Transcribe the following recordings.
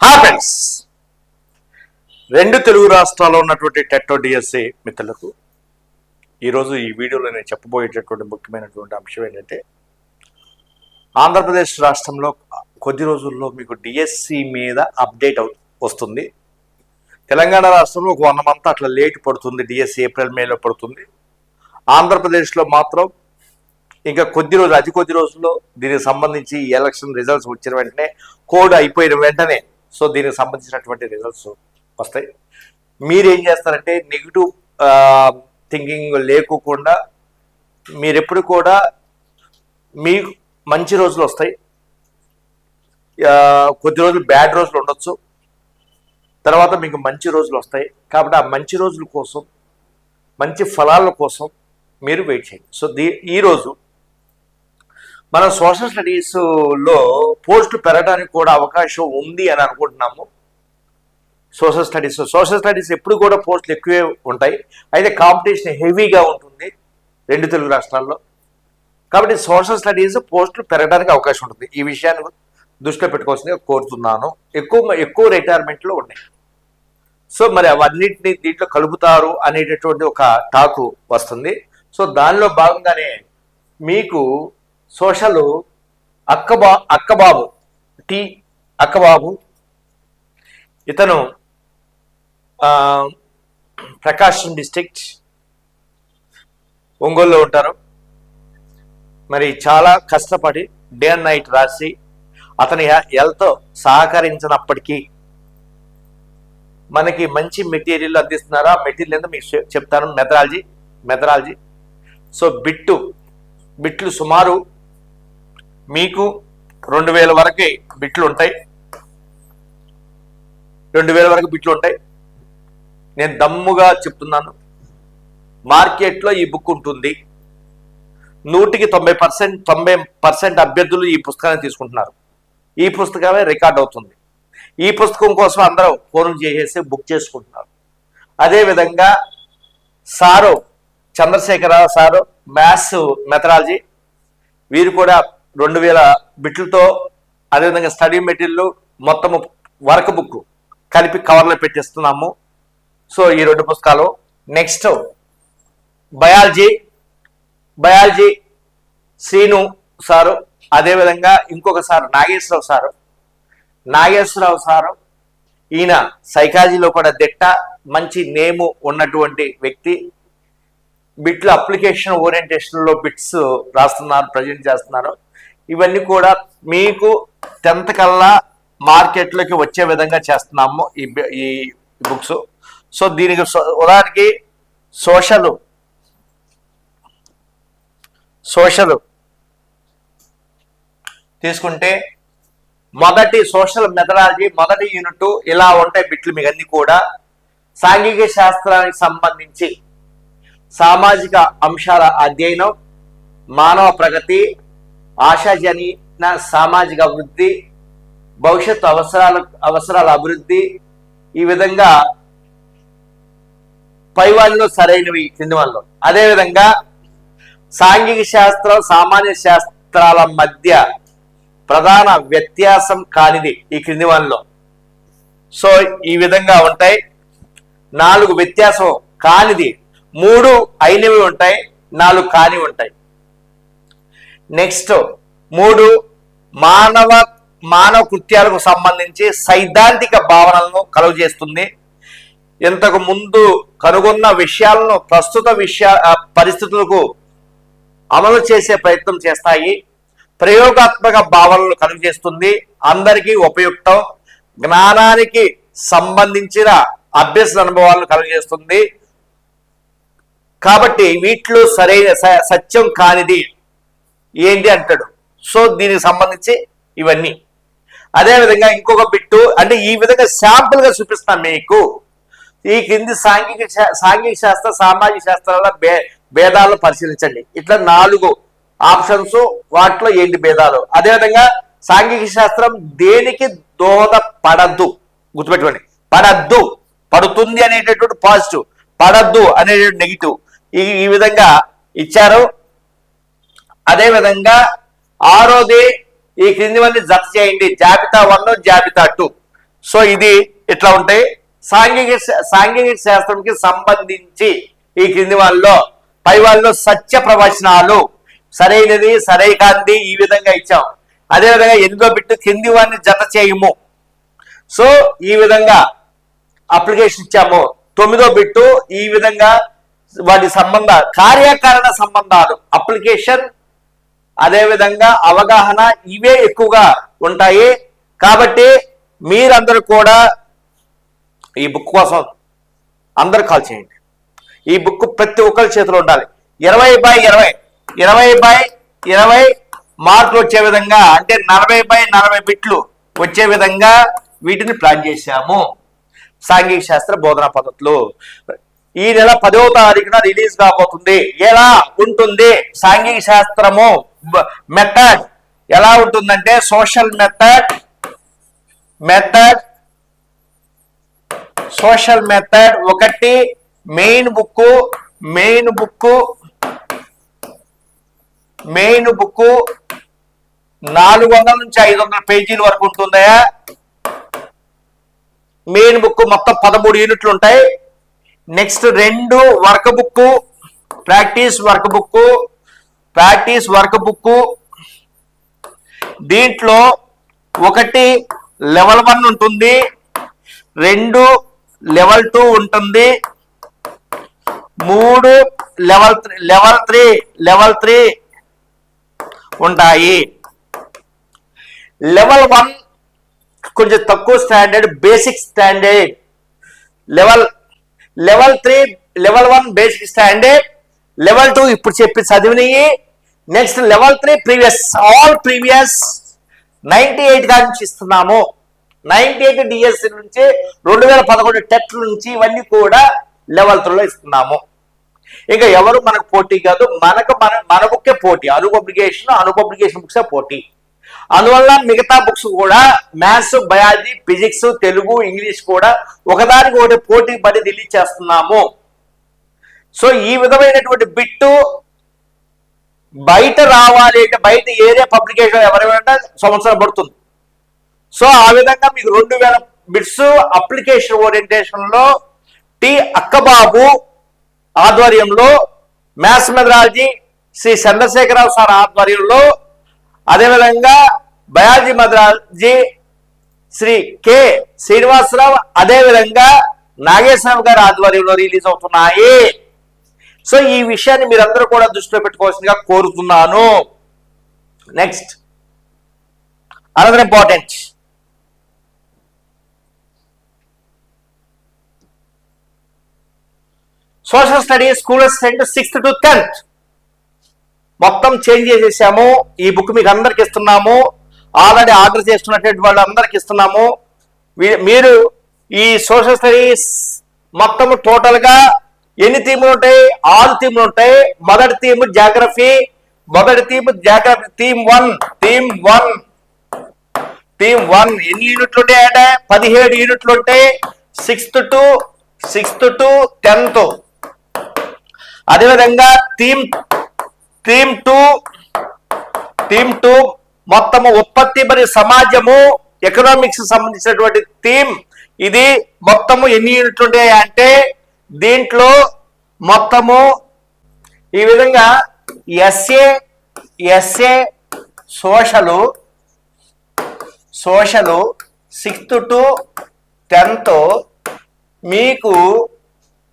హా ఫ్రెండ్స్ రెండు తెలుగు రాష్ట్రాల్లో ఉన్నటువంటి టెట్టో డిఎస్సి మిత్రులకు ఈరోజు ఈ వీడియోలో నేను చెప్పబోయేటటువంటి ముఖ్యమైనటువంటి అంశం ఏంటంటే ఆంధ్రప్రదేశ్ రాష్ట్రంలో కొద్ది రోజుల్లో మీకు డిఎస్సి మీద అప్డేట్ అవు వస్తుంది. తెలంగాణ రాష్ట్రంలో ఒక వన్ మంత్ అట్లా లేట్ పడుతుంది డిఎస్సి ఏప్రిల్ మేలో పడుతుంది. ఆంధ్రప్రదేశ్లో మాత్రం ఇంకా కొద్ది రోజులు అతి కొద్ది రోజుల్లో దీనికి సంబంధించి ఎలక్షన్ రిజల్ట్స్ వచ్చిన వెంటనే కోడ్ అయిపోయిన వెంటనే సో దీనికి సంబంధించినటువంటి రిజల్ట్స్ వస్తాయి. మీరు ఏం చేస్తారంటే నెగిటివ్ థింకింగ్ లేకోకుండా మీరెప్పుడు కూడా మీకు మంచి రోజులు వస్తాయి. కొద్ది రోజులు బ్యాడ్ రోజులు ఉండొచ్చు. తర్వాత మీకు మంచి రోజులు వస్తాయి. కాబట్టి ఆ మంచి రోజుల కోసం మంచి ఫలాల కోసం మీరు వెయిట్ చేయండి. సో దీ ఈరోజు మనం సోషల్ స్టడీస్లో పోస్టులు పెరగడానికి కూడా అవకాశం ఉంది అని అనుకుంటున్నాము. సోషల్ స్టడీస్ సోషల్ స్టడీస్ ఎప్పుడు కూడా పోస్టులు ఎక్కువే ఉంటాయి. అయితే కాంపిటీషన్ హెవీగా ఉంటుంది రెండు తెలుగు రాష్ట్రాల్లో. కాబట్టి సోషల్ స్టడీస్ పోస్టులు పెరగడానికి అవకాశం ఉంటుంది. ఈ విషయాన్ని దృష్టిలో పెట్టుకోవాల్సిందిగా కోరుతున్నాను. ఎక్కువ ఎక్కువ రిటైర్మెంట్లో ఉన్నాయి. సో మరి అవన్నిటిని దీంట్లో కలుపుతారు అనేటటువంటి ఒక టాకు వస్తుంది. సో దానిలో భాగంగానే మీకు సోషల్ అక్కబా అక్కబాబు టి అక్కబాబు ఇతను ప్రకాశం డిస్ట్రిక్ట్ ఒంగోలులో ఉంటారు. మరి చాలా కష్టపడి డే అండ్ నైట్ రాసి అతని హెల్త్ సహకరించినప్పటికీ మనకి మంచి మెటీరియల్ అందిస్తున్నారా? మెటీరియల్ ఏందో మీకు చెప్- చెప్తాను. మెథడాలజీ మెథడాలజీ సో బిట్టు బిట్లు సుమారు మీకు రెండు వేల వరకు బిట్లు ఉంటాయి. రెండు వేల వరకు బిట్లు ఉంటాయి. నేను దమ్ముగా చెప్తున్నాను. మార్కెట్లో ఈ బుక్ ఉంటుంది. నూటికి తొంభై పర్సెంట్ తొంభై పర్సెంట్ అభ్యర్థులు ఈ పుస్తకాన్ని తీసుకుంటున్నారు. ఈ పుస్తకమే రికార్డ్ అవుతుంది. ఈ పుస్తకం కోసం అందరూ ఫోన్ చేసేసి బుక్ చేసుకుంటున్నారు. అదేవిధంగా sir Chandrasekhararao sir maths methodology వీరు కూడా రెండు వేల బిట్లతో అదేవిధంగా స్టడీ మెటీరియల్ మొత్తం వర్క్ బుక్ కలిపి కవర్లో పెట్టిస్తున్నాము. సో ఈ రెండు పుస్తకాలు next biology biology Srinu sir అదేవిధంగా ఇంకొక sir Nageswararao sir. Nageswararao sir ఈయన సైకాలజీలో కూడా దిట్ట మంచి నేము ఉన్నటువంటి వ్యక్తి. బిట్లు అప్లికేషన్ ఓరియంటేషన్లో బిట్స్ రాస్తున్నారు ప్రజెంట్ చేస్తున్నారు. ఇవన్నీ కూడా మీకు టెన్త్ కల్లా మార్కెట్లోకి వచ్చే విధంగా చేస్తున్నాము ఈ ఈ బుక్స్. సో దీనికి ఉదాహరణకి సోషల్. సోషల్. తీసుకుంటే మొదటి సోషల్ మెథడాలజీ మొదటి యూనిట్ ఇలా ఉంటాయి బిట్లు మీకు అన్ని కూడా. సాంఘిక శాస్త్రానికి సంబంధించి సామాజిక అంశాల అధ్యయనం మానవ ప్రగతి ఆశాజనీన సామాజిక అభివృద్ధి భవిష్యత్తు అవసరాల అవసరాల అభివృద్ధి ఈ విధంగా పై వాళ్ళు సరైనవి కింది వాళ్ళు అదేవిధంగా సాంఘిక శాస్త్రం సామాన్య శాస్త్రాల మధ్య ప్రధాన వ్యత్యాసం కానిది ఈ క్రింది వాళ్ళలో సో ఈ విధంగా ఉంటాయి. నాలుగు వ్యత్యాసం కానిది మూడు అయినవి ఉంటాయి నాలుగు కానివి ఉంటాయి. నెక్స్ట్ మూడు మానవ మానవ కృత్యాలకు సంబంధించి సైద్ధాంతిక భావనలను కలుగజేస్తుంది. ఇంతకు ముందు కనుగొన్న విషయాలను ప్రస్తుత విషయ పరిస్థితులకు అమలు చేసే ప్రయత్నం చేస్తాయి. ప్రయోగాత్మక భావనలు కలుగజేస్తుంది. అందరికీ ఉపయుక్తం. జ్ఞానానికి సంబంధించిన అభ్యస అనుభవాలను కలుగజేస్తుంది. కాబట్టి వీటిలో సరైన స- సత్యం కానిది ఏంటి అంటాడు. సో దీనికి సంబంధించి ఇవన్నీ. అదేవిధంగా ఇంకొక బిట్టు అంటే ఈ విధంగా శాంపుల్గా చూపిస్తాను మీకు. ఈ కింది సాంఘిక శా- సాంఘిక శాస్త్ర సామాజిక శాస్త్రాల భే భేదాలను పరిశీలించండి. ఇట్లా నాలుగు ఆప్షన్స్ వాటిలో ఏంటి భేదాలు? అదేవిధంగా సాంఘిక శాస్త్రం దేనికి దోహదపడద్దు? గుర్తుపెట్టుకోండి. పడద్దు. పడుతుంది అనేటటువంటి పాజిటివ్. పడద్దు అనేటువంటి నెగిటివ్. ఈ ఈ విధంగా ఇచ్చారు. అదే విధంగా ఆరోది ఈ క్రిందివన్నీ జత చేయండి. జాబితా వన్ జాబితా టూ. సో ఇది ఇట్లా ఉంటాయి. సాంఘిక సాంఘిక శాస్త్రంకి సంబంధించి ఈ క్రింది వాళ్ళలో పై వాళ్ళలో సత్య ప్రవచనాలు సరైనది సరై కాంది ఈ విధంగా ఇచ్చాం. అదేవిధంగా ఎనిమిదో బిట్టు కింది వాడిని జత చేయము. సో ఈ విధంగా అప్లికేషన్ ఇచ్చాము. తొమ్మిదో బిట్టు ఈ విధంగా వాటి సంబంధ కార్యకారణ సంబంధాలు అప్లికేషన్ అదేవిధంగా అవగాహన ఇవే ఎక్కువగా ఉంటాయి. కాబట్టి మీరందరూ కూడా ఈ బుక్ కోసం అందరు కాల్ చేయండి. ఈ బుక్ ప్రతి ఒక్కరి చేతిలో ఉండాలి. ఇరవై బై ఇరవై. ఇరవై బై ఇరవై మార్కులు వచ్చే విధంగా అంటే నలభై బై నలభై బిట్లు వచ్చే విధంగా వీటిని ప్లాన్ చేశాము. సాంఘిక శాస్త్ర బోధనా పద్ధతులు. ఈ నెల పదవ తారీఖున రిలీజ్ కాబోతుంది. ఎలా? ఉంటుంది. సాంఘిక శాస్త్రము మెథడ్ ఎలా ఉంటుందంటే social method method social method ఒకటి main book main book main book నాలుగు వందల నుంచి ఐదు వందల పేజీల వరకు ఉంటుందయా మెయిన్ బుక్ మొత్తం పదమూడు యూనిట్లు ఉంటాయి. నెక్స్ట్ రెండు work book practice work book practice work book దీంట్లో ఒకటి లెవెల్ వన్ ఉంటుంది రెండు లెవెల్ టూ ఉంటుంది మూడు level three level three level three ఉంటాయి. లెవెల్ వన్ కొంచెం తక్కువ standard basic standard. Level level three level one basic standard level two ఇప్పుడు చెప్పి చదివినవి next level three previous all previous ninety ఎయిట్గా నుంచి ఇస్తున్నాము. నైన్టీ ఎయిట్ డిఎస్సి నుంచి రెండు వేల పదకొండు టెట్ నుంచి ఇవన్నీ కూడా లెవెల్ త్రీలో ఇస్తున్నాము. ఇంకా ఎవరు మనకు పోటీ కాదు మనకు మన మన బుక్కే పోటీ. అను పబ్లికేషన్ అను పబ్లికేషన్ బుక్సే పోటీ. అందువల్ల మిగతా బుక్స్ కూడా maths biology physics Telugu English కూడా ఒకదానికి ఒకటి పోటీ పడి రిలీజ్ చేస్తున్నాము. సో ఈ విధమైనటువంటి బిట్టు బయట రావాలి అంటే బయట ఏరియా పబ్లికేషన్ ఎవరైనా సంవత్సరం పడుతుంది. సో ఆ విధంగా మీకు రెండు వేల బిట్స్ అప్లికేషన్ ఓరియంటేషన్లో టి అక్కబాబు ఆధ్వర్యంలో maths methodology Shri Chandrasekhar Rao sir ఆధ్వర్యంలో అదేవిధంగా biology methodology Shri K Srinivasa Rao అదేవిధంగా నాగేశ్వరరావు గారి ఆధ్వర్యంలో రిలీజ్ అవుతున్నాయి. సో ఈ విషయాన్ని మీరందరూ కూడా దృష్టిలో పెట్టుకోవాల్సిందిగా కోరుతున్నాను. Next another important social studies school assistant sixth to tenth మొత్తం చేంజ్ చేసేసాము. ఈ బుక్ మీకు అందరికి ఇస్తున్నాము. ఆల్రెడీ ఆర్డర్ చేస్తున్నటువంటి వాళ్ళందరికి ఇస్తున్నాము. మీరు ఈ సోషల్ స్టడీస్ మొత్తం టోటల్గా ఎన్ని థీములు ఉంటాయి? ఆరు థీములు ఉంటాయి. మొదటి థీమ్ జాగ్రఫీ మొదటి theme geography theme one theme one. Theme one ఎన్ని యూనిట్లు ఉంటాయంటే పదిహేడు యూనిట్లు ఉంటాయి. Sixth to sixth to tenth. అదేవిధంగా theme theme two theme two మొత్తము ఉత్పత్తి మరియు సమాజము ఎకనామిక్స్ సంబంధించినటువంటి థీమ్ ఇది మొత్తము ఎన్ని యూనిట్లు ఉంటాయి అంటే? దీంట్లో మొత్తము ఈ విధంగా SA SA social social sixth to tenth మీకు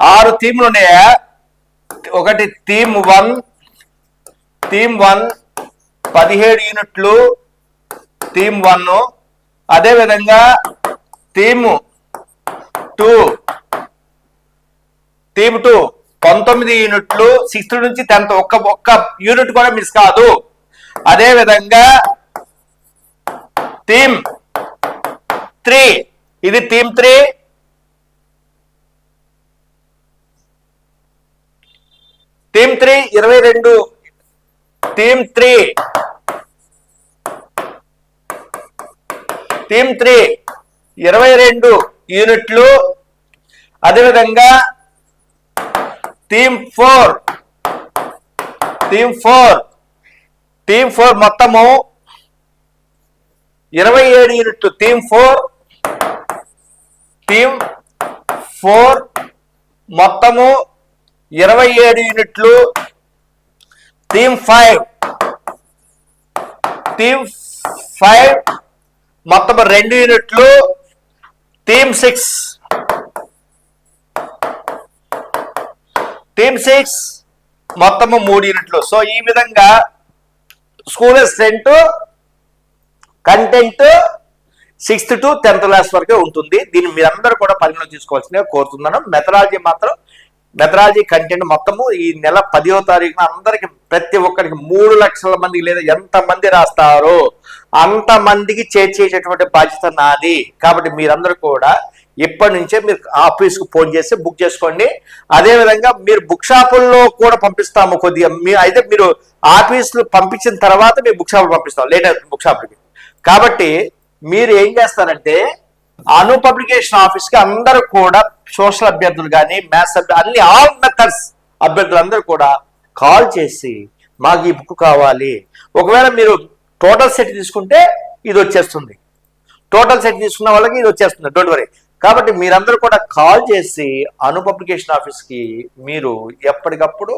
ఆరు థీమ్లు ఉన్నాయా? ఒకటి థీమ్ వన్ థీమ్ వన్ పదిహేడు యూనిట్లు థీమ్ వన్. అదేవిధంగా థీమ్ టూ థీమ్ టూ పంతొమ్మిది యూనిట్లు సిక్స్త్ నుంచి టెన్త్ ఒక్క ఒక్క యూనిట్ కూడా మిస్ కాదు. అదే విధంగా థీమ్ త్రీ ఇది థీమ్ త్రీ థీమ్ త్రీ ఇరవై రెండు. థీమ్ త్రీ థీమ్ త్రీ ఇరవై రెండు యూనిట్లు. అదేవిధంగా theme four theme four theme four మొత్తము ఇరవై ఏడు యూనిట్లు థీమ్ ఫోర్ టీమ్ ఫోర్ మొత్తము ఇరవై ఏడు యూనిట్లు టీమ్ ఫైవ్ టీమ్ ఫైవ్ మొత్తం రెండు యూనిట్లు టీమ్ సిక్స్ టీమ్ సిక్స్ మొత్తము మూడు యూనిట్లు సో ఈ విధంగా school assistant content sixth to tenth class వరకే ఉంటుంది. దీన్ని మీరందరూ కూడా పరిగణలో తీసుకోవాల్సిందిగా కోరుతున్నాను మెథడాలజీ మాత్రం మెథడాలజీ కంటెంట్ మొత్తము ఈ నెల పదివ తారీఖున అందరికి ప్రతి ఒక్కరికి మూడు లక్షల మందికి లేదా ఎంతమంది రాస్తారో అంత మందికి బాధ్యత నాది. కాబట్టి మీరందరూ కూడా ఇప్పటి నుంచే మీరు ఆఫీస్కు ఫోన్ చేసి బుక్ చేసుకోండి. అదేవిధంగా మీరు బుక్ షాపుల్లో కూడా పంపిస్తాము కొద్దిగా. మీ అయితే మీరు ఆఫీసులు పంపించిన తర్వాత మీరు బుక్ షాపులు పంపిస్తాం. లేటర్ బుక్ షాపులకి కాబట్టి మీరు ఏం చేస్తారంటే అను పబ్లికేషన్ ఆఫీస్కి అందరూ కూడా సోషల్ అభ్యర్థులు కానీ మ్యాథ్స్ అభ్యర్థులు అన్ని ఆల్ మెథడ్స్ అభ్యర్థులు అందరూ కూడా కాల్ చేసి మాకు ఈ బుక్ కావాలి. ఒకవేళ మీరు టోటల్ సెట్ తీసుకుంటే ఇది వచ్చేస్తుంది. టోటల్ సెట్ తీసుకున్న వాళ్ళకి ఇది వచ్చేస్తుంది. డోంట్ వరీ కాబట్టి మీరందరూ కూడా కాల్ చేసి అను పబ్లికేషన్ ఆఫీస్కి మీరు ఎప్పటికప్పుడు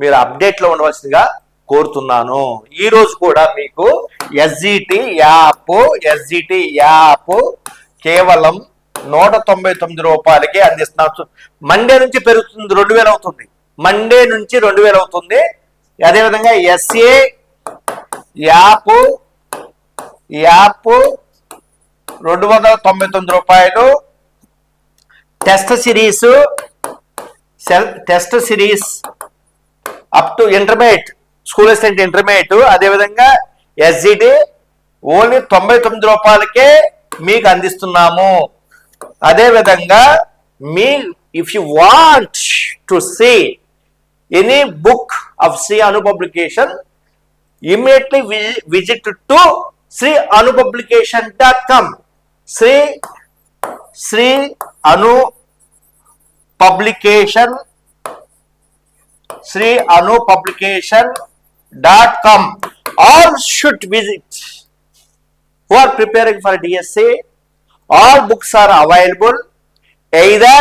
మీరు అప్డేట్లో ఉండవలసిందిగా కోరుతున్నాను. ఈరోజు కూడా మీకు ఎస్జిటి యాప్ ఎస్జిటి యాప్ కేవలం నూట తొంభై తొమ్మిది రూపాయలకి అందిస్తున్నారు. మండే నుంచి పెరుగుతుంది రెండు వేలు అవుతుంది. మండే నుంచి రెండు వేలు అవుతుంది. అదేవిధంగా ఎస్ఏ యాప్ యాప్ రెండు వందల తొంభై తొమ్మిది రూపాయలు test series test series up to intermediate school assistant intermediate. అదేవిధంగా ఎస్జిటి ఓన్లీ తొంభై తొమ్మిది రూపాయలకే మీకు అందిస్తున్నాము. అదేవిధంగా మీ if you want to see any book of Shri Anu publication immediately visit to Shri Anu publication dot com Shri Shri Anu Publication, Shri Anu publication dot com. All should visit. Who are preparing for dsa all books are available either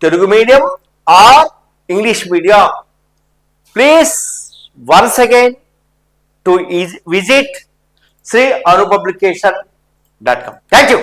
telugu medium or english medium. Please once again to visit sri anupublication.com thank you.